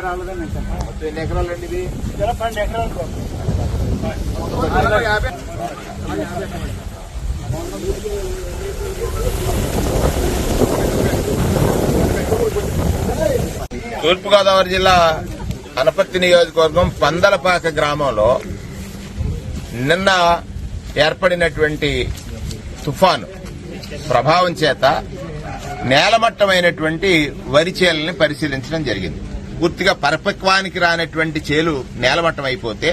రాలేదండి ఎన్ని ఎకరాలు అండి ఇది పన్నెండు ఎకరాలు తూర్పుగోదావరి జిల్లా అనపత్తి నియోజకవర్గం పందలపాక గ్రామంలో నిన్న ఏర్పడినటువంటి తుఫాను. ప్రభావం చేత నేలమట్టమైనటువంటి వరి చేలని పరిశీలించడం జరిగింది. పూర్తిగా పరిపక్వానికి రానటువంటి చేలు నేలమట్టం అయిపోతే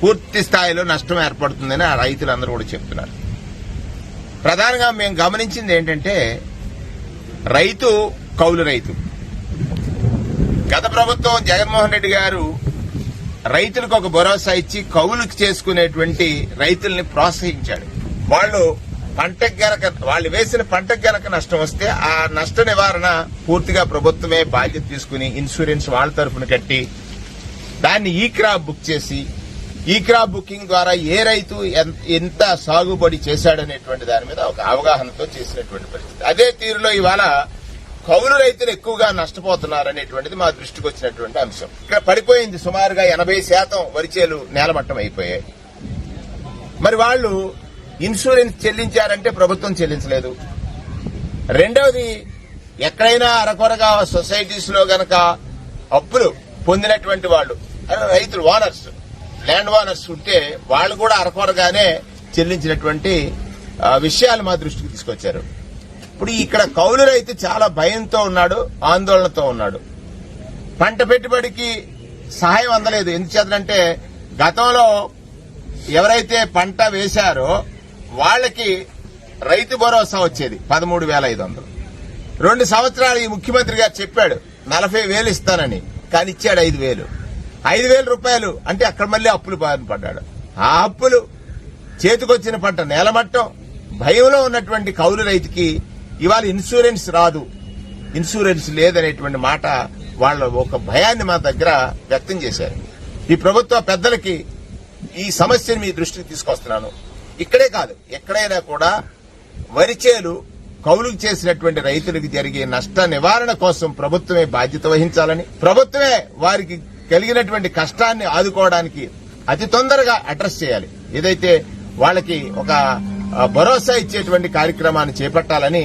పూర్తి స్థాయిలో నష్టం ఏర్పడుతుందని ఆ రైతులందరూ కూడా చెప్తున్నారు. ప్రధానంగా మేము గమనించింది ఏంటంటే రైతు కౌలు రైతు. గత ప్రభుత్వం జగన్మోహన్ రెడ్డి గారు రైతులకు ఒక భరోసా ఇచ్చి కౌలుకి చేసుకునేటువంటి రైతుల్ని ప్రోత్సహించాడు. వాళ్ళు పంటకు గనక వాళ్ళు వేసిన పంటకు గనక నష్టం వస్తే ఆ నష్ట నివారణ పూర్తిగా ప్రభుత్వమే బాధ్యత తీసుకుని ఇన్సూరెన్స్ వాళ్ళ తరఫున కట్టి దాన్ని ఈ క్రాప్ బుక్ చేసి ఈ క్రాప్ బుకింగ్ ద్వారా ఏ రైతు ఎంత సాగుబడి చేశాడనేటువంటి దాని మీద ఒక అవగాహనతో చేసినటువంటి పరిస్థితి. అదే తీరులో ఇవాళ కౌలు రైతులు ఎక్కువగా నష్టపోతున్నారనేటువంటిది మా దృష్టికి వచ్చినటువంటి అంశం. ఇక్కడ పడిపోయింది సుమారుగా ఎనభై శాతం వరిచేలు నేలమట్టం అయిపోయాయి. మరి వాళ్ళు ఇన్సూరెన్స్ చెల్లించారంటే ప్రభుత్వం చెల్లించలేదు. రెండవది ఎక్కడైనా అరకొరగా సొసైటీస్లో గనక అప్పులు పొందినటువంటి వాళ్ళు అదే రైతులు ఓనర్స్ ల్యాండ్ ఓనర్స్ ఉంటే వాళ్ళు కూడా అరకొరగానే చెల్లించినటువంటి విషయాలు మా దృష్టికి తీసుకొచ్చారు. ఇప్పుడు ఇక్కడ కౌలు రైతు చాలా భయంతో ఉన్నాడు ఆందోళనతో ఉన్నాడు. పంట పెట్టుబడికి సహాయం అందలేదు. ఎందుచేతంటే గతంలో ఎవరైతే పంట వేశారో వాళ్ళకి రైతు భరోసా వచ్చేది పదమూడు వేల ఐదు వందలు. రెండు సంవత్సరాలు ఈ ముఖ్యమంత్రి గారు చెప్పాడు నలభై వేలు ఇస్తానని కానీ ఇచ్చాడు ఐదు వేలు. ఐదు వేల రూపాయలు అంటే అక్కడ మళ్ళీ అప్పులు బారిన పడ్డాడు. ఆ అప్పులు చేతికొచ్చిన పంట నేలమట్టం భయంలో ఉన్నటువంటి కౌలు రైతుకి ఇవాళ ఇన్సూరెన్స్ రాదు. ఇన్సూరెన్స్ లేదనేటువంటి మాట వాళ్ళ ఒక భయాన్ని మా దగ్గర వ్యక్తం చేశారు. ఈ ప్రభుత్వ పెద్దలకి ఈ సమస్యని మీ దృష్టికి తీసుకొస్తున్నాను. ఇక్కడే కాదు ఎక్కడైనా కూడా వరిచేలు కౌలుకు చేసినటువంటి రైతులకు జరిగే నష్ట నివారణ కోసం ప్రభుత్వమే బాధ్యత వహించాలని ప్రభుత్వమే వారికి కలిగినటువంటి కష్టాన్ని ఆదుకోవడానికి అతి తొందరగా అడ్రస్ చేయాలి. ఏదైతే వాళ్ళకి ఒక భరోసా ఇచ్చేటువంటి కార్యక్రమాన్ని చేపట్టాలని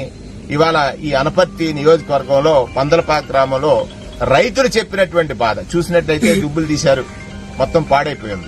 ఇవాళ ఈ అనపర్తి నియోజకవర్గంలో పందలపాక గ్రామంలో రైతులు చెప్పినటువంటి బాధ. చూసినట్లయితే దుబ్బులు తీశారు మొత్తం పాడైపోయింది.